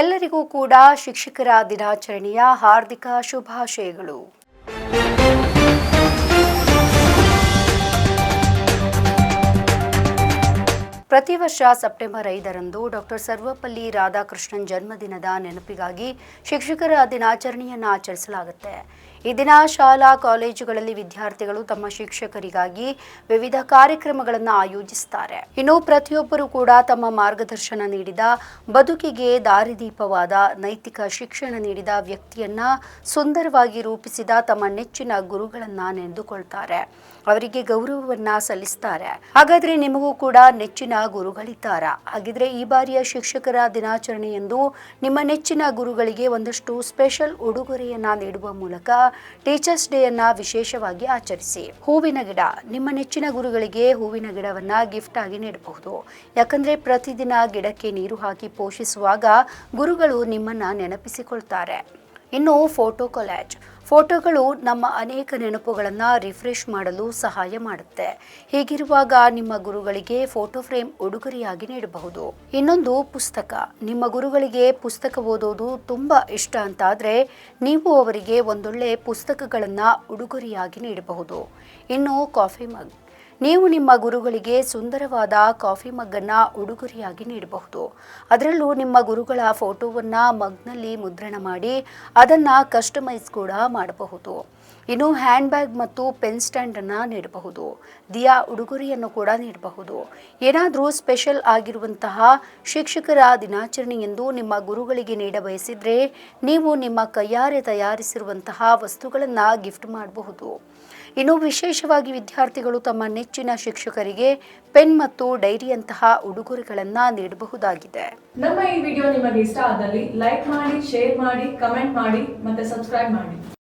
ಎಲ್ಲರಿಗೂ ಕೂಡ ಶಿಕ್ಷಕರ ದಿನಾಚರಣೆಯ ಹಾರ್ದಿಕ ಶುಭಾಶಯಗಳು. ಪ್ರತಿ ವರ್ಷ ಸೆಪ್ಟೆಂಬರ್ ಐದರಂದು ಡಾಕ್ಟರ್ ಸರ್ವಪಲ್ಲಿ ರಾಧಾಕೃಷ್ಣನ್ ಜನ್ಮದಿನದ ನೆನಪಿಗಾಗಿ ಶಿಕ್ಷಕರ ದಿನಾಚರಣೆಯನ್ನು ಆಚರಿಸಲಾಗುತ್ತೆ. ಈ ದಿನ ಶಾಲಾ ಕಾಲೇಜುಗಳಲ್ಲಿ ವಿದ್ಯಾರ್ಥಿಗಳು ತಮ್ಮ ಶಿಕ್ಷಕರಿಗಾಗಿ ವಿವಿಧ ಕಾರ್ಯಕ್ರಮಗಳನ್ನು ಆಯೋಜಿಸುತ್ತಾರೆ ಇನ್ನು ಪ್ರತಿಯೊಬ್ಬರು ಕೂಡ ತಮ್ಮ ಮಾರ್ಗದರ್ಶನ ನೀಡಿದ ಬದುಕಿಗೆ ದಾರಿದೀಪವಾದ ನೈತಿಕ ಶಿಕ್ಷಣ ನೀಡಿದ ವ್ಯಕ್ತಿಯನ್ನ ಸುಂದರವಾಗಿ ರೂಪಿಸಿದ ತಮ್ಮ ನೆಚ್ಚಿನ ಗುರುಗಳನ್ನ ನೆನೆದುಕೊಳ್ತಾರೆ. ಅವರಿಗೆ ಗೌರವವನ್ನ ಸಲ್ಲಿಸ್ತಾರೆ. ಹಾಗಾದ್ರೆ ನಿಮಗೂ ಕೂಡ ನೆಚ್ಚಿನ ಗುರುಗಳಿದ್ದಾರ? ಹಾಗಿದ್ರೆ ಈ ಬಾರಿಯ ಶಿಕ್ಷಕರ ದಿನಾಚರಣೆಯಂದು ನಿಮ್ಮ ನೆಚ್ಚಿನ ಗುರುಗಳಿಗೆ ಒಂದಷ್ಟು ಸ್ಪೆಷಲ್ ಉಡುಗೊರೆಯನ್ನ ನೀಡುವ ಮೂಲಕ ಟೀಚರ್ಸ್ ಡೇ ಅನ್ನ ವಿಶೇಷವಾಗಿ ಆಚರಿಸಿ. ಹೂವಿನ ಗಿಡ, ನಿಮ್ಮ ನೆಚ್ಚಿನ ಗುರುಗಳಿಗೆ ಹೂವಿನ ಗಿಡವನ್ನ ಗಿಫ್ಟ್ ಆಗಿ ನೀಡಬಹುದು. ಯಾಕಂದ್ರೆ ಪ್ರತಿದಿನ ಗಿಡಕ್ಕೆ ನೀರು ಹಾಕಿ ಪೋಷಿಸುವಾಗ ಗುರುಗಳು ನಿಮ್ಮನ್ನ ನೆನಪಿಸಿಕೊಳ್ತಾರೆ. ಇನ್ನು ಫೋಟೋ ಕೊಲ್ಯಾಜ್ ಫೋಟೋಗಳು ನಮ್ಮ ಅನೇಕ ನೆನಪುಗಳನ್ನು ರಿಫ್ರೆಶ್ ಮಾಡಲು ಸಹಾಯ ಮಾಡುತ್ತೆ. ಹೀಗಿರುವಾಗ ನಿಮ್ಮ ಗುರುಗಳಿಗೆ ಫೋಟೋ ಫ್ರೇಮ್ ಉಡುಗೊರೆಯಾಗಿ ನೀಡಬಹುದು. ಇನ್ನೊಂದು ಪುಸ್ತಕ. ನಿಮ್ಮ ಗುರುಗಳಿಗೆ ಪುಸ್ತಕ ಓದೋದು ತುಂಬ ಇಷ್ಟ ಅಂತಾದರೆ ನೀವು ಅವರಿಗೆ ಒಂದೊಳ್ಳೆ ಪುಸ್ತಕಗಳನ್ನು ಉಡುಗೊರೆಯಾಗಿ ನೀಡಬಹುದು. ಇನ್ನು ಕಾಫಿ ಮಗ್. ನೀವು ನಿಮ್ಮ ಗುರುಗಳಿಗೆ ಸುಂದರವಾದ ಕಾಫಿ ಮಗ್ಗನ್ನು ಉಡುಗೊರೆಯಾಗಿ ನೀಡಬಹುದು. ಅದರಲ್ಲೂ ನಿಮ್ಮ ಗುರುಗಳ ಫೋಟೋವನ್ನು ಮಗ್ನಲ್ಲಿ ಮುದ್ರಣ ಮಾಡಿ ಅದನ್ನು ಕಸ್ಟಮೈಸ್ ಕೂಡ ಮಾಡಬಹುದು. ಇನ್ನು ಹ್ಯಾಂಡ್ ಬ್ಯಾಗ್ ಮತ್ತು ಪೆನ್ ಸ್ಟ್ಯಾಂಡನ್ನು ನೀಡಬಹುದು. ದಿಯಾ ಉಡುಗೊರೆಯನ್ನು ಕೂಡ ನೀಡಬಹುದು. ಏನಾದರೂ ಸ್ಪೆಷಲ್ ಆಗಿರುವಂತಹ ಶಿಕ್ಷಕರ ದಿನಾಚರಣೆ ಎಂದು ನಿಮ್ಮ ಗುರುಗಳಿಗೆ ನೀಡ ಬಯಸಿದ್ರೆ ನೀವು ನಿಮ್ಮ ಕೈಯಾರೆ ತಯಾರಿಸಿರುವಂತಹ ವಸ್ತುಗಳನ್ನು ಗಿಫ್ಟ್ ಮಾಡಬಹುದು. ಇನ್ನು ವಿಶೇಷವಾಗಿ ವಿದ್ಯಾರ್ಥಿಗಳು ತಮ್ಮ ನೆಚ್ಚಿನ ಶಿಕ್ಷಕರಿಗೆ ಪೆನ್ ಮತ್ತು ಡೈರಿಯಂತಹ ಉಡುಗೊರೆಗಳನ್ನು ನೀಡಬಹುದಾಗಿದೆ. ನಮ್ಮ ಈ ವಿಡಿಯೋ ನಿಮಗೆ ಇಷ್ಟ ಆದಲ್ಲಿ ಲೈಕ್ ಮಾಡಿ, ಶೇರ್ ಮಾಡಿ, ಕಮೆಂಟ್ ಮಾಡಿ, ಮತ್ತೆ ಸಬ್ಸ್ಕ್ರೈಬ್ ಮಾಡಿ.